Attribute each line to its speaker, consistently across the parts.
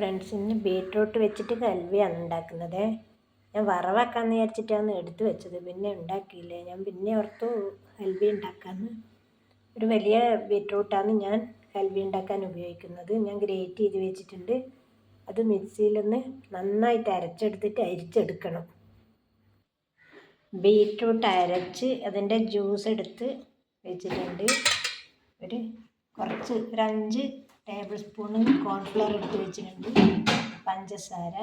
Speaker 1: Friends ഇന്ന് beetroot വെച്ചിട്ട് കൽവിയാണ് ഉണ്ടാക്കുന്നത്. ഞാൻ വറവാക്കാന്ന് വിചാരിച്ചിട്ടാണ് എടുത്തു വെച്ചത്. പിന്നെ ഉണ്ടാക്കിയില്ല? ഞാൻ പിന്നെ ഓർത്തു കൽവി ഉണ്ടാക്കാമെന്ന് ഒരു വലിയ ബീറ്റ്റൂട്ടാണ് ഞാൻ കൽവി ഉണ്ടാക്കാൻ ഉപയോഗിക്കുന്നത്. ഞാൻ ഗ്രേറ്റ് ചെയ്ത് വെച്ചിട്ടുണ്ട്. അത് മിക്സിയിലൊന്ന് നന്നായിട്ട് അരച്ചെടുത്തിട്ട് അരിച്ചെടുക്കണം. ബീറ്റ്റൂട്ട് അരച്ച് അതിന്റെ ജ്യൂസ് എടുത്ത് വെച്ചിട്ടുണ്ട്. ഒരു കുറച്ച് ഒരു അഞ്ച് ടേബിൾ സ്പൂണ് കോൺഫ്ലവർ എടുത്ത് വെച്ചിട്ടുണ്ട്. പഞ്ചസാര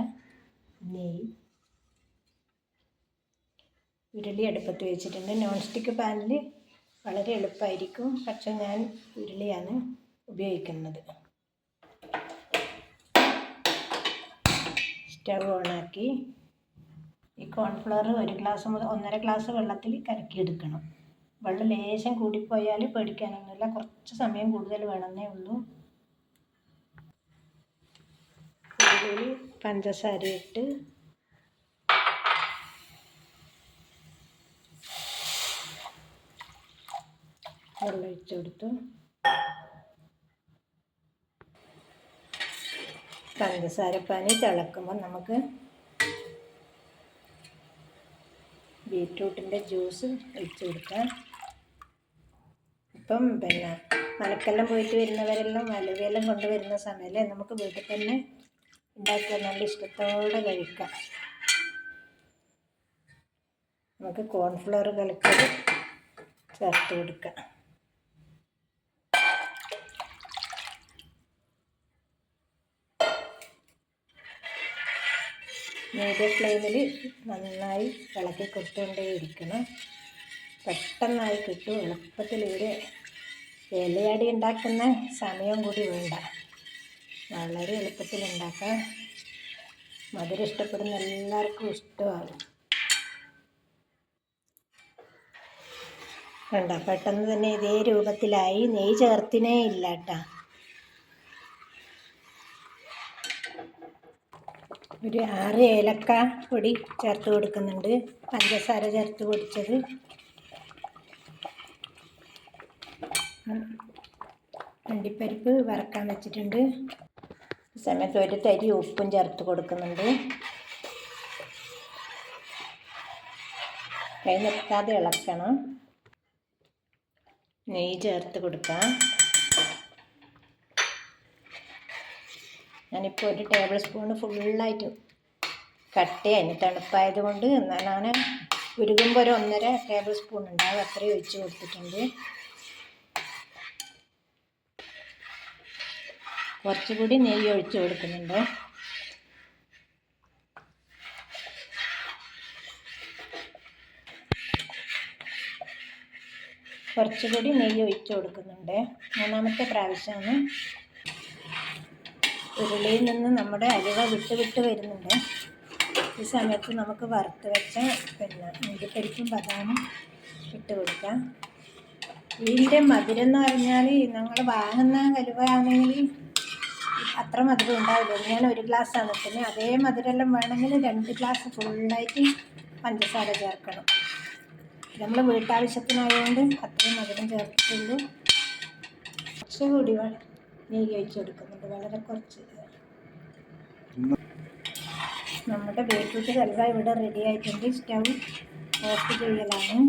Speaker 1: നെയ്യ് ഉരുളി അടുപ്പത്ത് വെച്ചിട്ടുണ്ട്. നോൺ സ്റ്റിക്ക് പാനിൽ വളരെ എളുപ്പമായിരിക്കും. പക്ഷെ ഞാൻ ഉരുളിയാണ് ഉപയോഗിക്കുന്നത്. സ്റ്റവ് ഓണാക്കി. ഈ കോൺഫ്ലവർ ഒരു ഗ്ലാസ് മുതൽ ഒന്നര ഗ്ലാസ് വെള്ളത്തിൽ കലക്കിയെടുക്കണം. വെള്ളം ലേശം കൂടിപ്പോയാൽ പേടിക്കാനൊന്നുമില്ല. കുറച്ച് സമയം കൂടുതൽ വേണമെന്നേ ഉള്ളൂ. ഇതിൽ പഞ്ചസാര ഇട്ട് വെള്ളം ഒഴിച്ചു കൊടുത്തു. പഞ്ചസാരപ്പാനി തിളക്കുമ്പോൾ നമുക്ക് ബീറ്റ്റൂട്ടിന്റെ ജ്യൂസ് ഒഴിച്ച് കൊടുക്കാം. ഇപ്പം പിന്നെ മലക്കെല്ലാം പോയിട്ട് വരുന്നവരെല്ലാം അലുവയെല്ലാം കൊണ്ടുവരുന്ന സമയമല്ലേ നമുക്ക് വീട്ടിൽ തന്നെ ഉണ്ടാക്കിയാൽ നല്ല ഇഷ്ടത്തോടെ കഴിക്കാം. നമുക്ക് കോൺഫ്ലവർ കലക്കത് ചേർത്ത് കൊടുക്കാം. മീഡിയം ഫ്ലെയിമിൽ നന്നായി ഇളക്കി കൊടുത്തുകൊണ്ടേയിരിക്കണം പെട്ടെന്നായി കിട്ടും. എളുപ്പത്തിൽ ഇവിടെ ഇലയടി ഉണ്ടാക്കുന്ന സമയം കൂടി വേണ്ട. വളരെ എളുപ്പത്തിൽ ഉണ്ടാക്കാം. മധുരം ഇഷ്ടപ്പെടുന്ന എല്ലാവർക്കും ഇഷ്ടമാകും കണ്ട പെട്ടെന്ന് തന്നെ ഇതേ രൂപത്തിലായി. നെയ്യ് ചേർത്തിനേ ഇല്ല കേട്ടാ. ഒരു ആറ് ഏലക്ക പൊടി ചേർത്ത് കൊടുക്കുന്നുണ്ട്. പഞ്ചസാര ചേർത്ത് പൊടിച്ചത്. അണ്ടിപ്പരിപ്പ് വറക്കാൻ വെച്ചിട്ടുണ്ട്. സമയത്ത് ഒരു തരി ഉപ്പും ചേർത്ത് കൊടുക്കുന്നുണ്ട്. കൈ നിർത്താതെ ഇളക്കണം. നെയ്യ് ചേർത്ത് കൊടുക്കാം. ഞാനിപ്പോൾ ഒരു ടേബിൾ സ്പൂണ് ഫുള്ളായിട്ട് കട്ടയായി തണുപ്പായത് കൊണ്ട് ഞാൻ ഉരുകുമ്പോൾ ഒരു ഒന്നര ടേബിൾ സ്പൂൺ ഉണ്ടാവും. അത്രയും ഒഴിച്ച് കൊടുത്തിട്ടുണ്ട്. കുറച്ചുകൂടി നെയ്യ് ഒഴിച്ചു കൊടുക്കുന്നുണ്ട്. കുറച്ചുകൂടി നെയ്യ് ഒഴിച്ചു കൊടുക്കുന്നുണ്ട്. മൂന്നാമത്തെ പ്രാവശ്യമാണ്. ഉരുളിയിൽ നിന്ന് നമ്മുടെ അലുവ വിട്ട് വിട്ട് വരുന്നുണ്ട്. ഈ സമയത്ത് നമുക്ക് വറുത്ത് വെച്ച പിന്നെ മുന്തിരിപ്പരിപ്പും ബദാമും ഇട്ട് കൊടുക്കാം. ഇതിന്റെ മധുരം എന്ന് പറഞ്ഞാൽ ഞങ്ങൾ വാങ്ങുന്ന കലുവ ആണെങ്കിൽ അത്ര മധുരം ഉണ്ടാവില്ല. ഞാൻ ഒരു ഗ്ലാസ് വെക്കുന്നത് അതേ മധുരമെല്ലാം വേണമെങ്കിൽ രണ്ട് ഗ്ലാസ് ഫുള്ളായിട്ട് പഞ്ചസാര ചേർക്കണം. നമ്മൾ വീട്ടാവശ്യത്തിനായതുകൊണ്ട് അത്രയും മധുരം ചേർത്തിട്ടുള്ളൂ. കുറച്ചുകൂടി നെയ്യ് ഒഴിച്ച് കൊടുക്കുന്നുണ്ട്. വളരെ കുറച്ച്. നമ്മുടെ ബീട്രൂട്ട് കൽവ ഇവിടെ റെഡി ആയിട്ടുണ്ട്. സ്റ്റൗ ഓഫ് ചെയ്യലാണ്.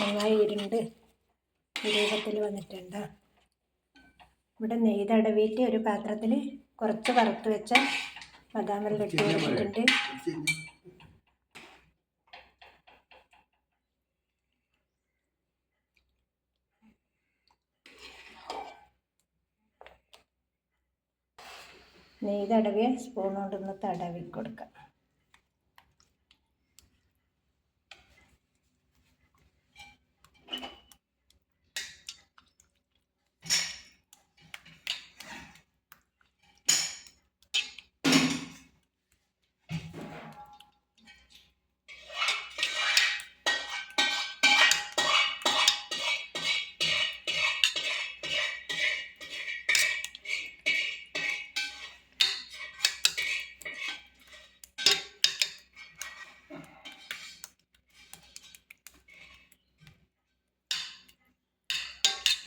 Speaker 1: നന്നായി ഇരുണ്ട്. രൂപത്തിൽ വന്നിട്ടുണ്ട്. ഇവിടെ നെയ്യ് തടവിയിട്ട് ഒരു പാത്രത്തിൽ കുറച്ച് വറുത്ത് വെച്ച ബദാമിൽ ഇട്ട് കൊടുത്തിട്ടുണ്ട്. നെയ്യ് തടവിയ സ്പൂൺ കൊണ്ടൊന്ന് തടവി കൊടുക്കാം.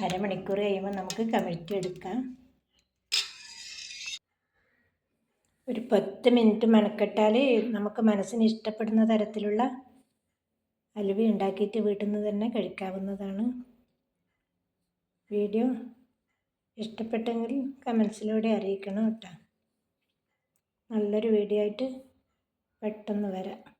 Speaker 1: അരമണിക്കൂർ കഴിയുമ്പോൾ നമുക്ക് കമഴ്ത്തി എടുക്കാം. ഒരു പത്ത് മിനിറ്റ് മെനക്കെട്ടാൽ നമുക്ക് മനസ്സിന് ഇഷ്ടപ്പെടുന്ന തരത്തിലുള്ള അലുവ ഉണ്ടാക്കിയിട്ട് വീട്ടിൽ നിന്ന് തന്നെ കഴിക്കാവുന്നതാണ്. വീഡിയോ ഇഷ്ടപ്പെട്ടെങ്കിൽ കമൻസിലൂടെ അറിയിക്കണം കേട്ടോ. നല്ലൊരു വീഡിയോ ആയിട്ട് പെട്ടെന്ന് വരാം.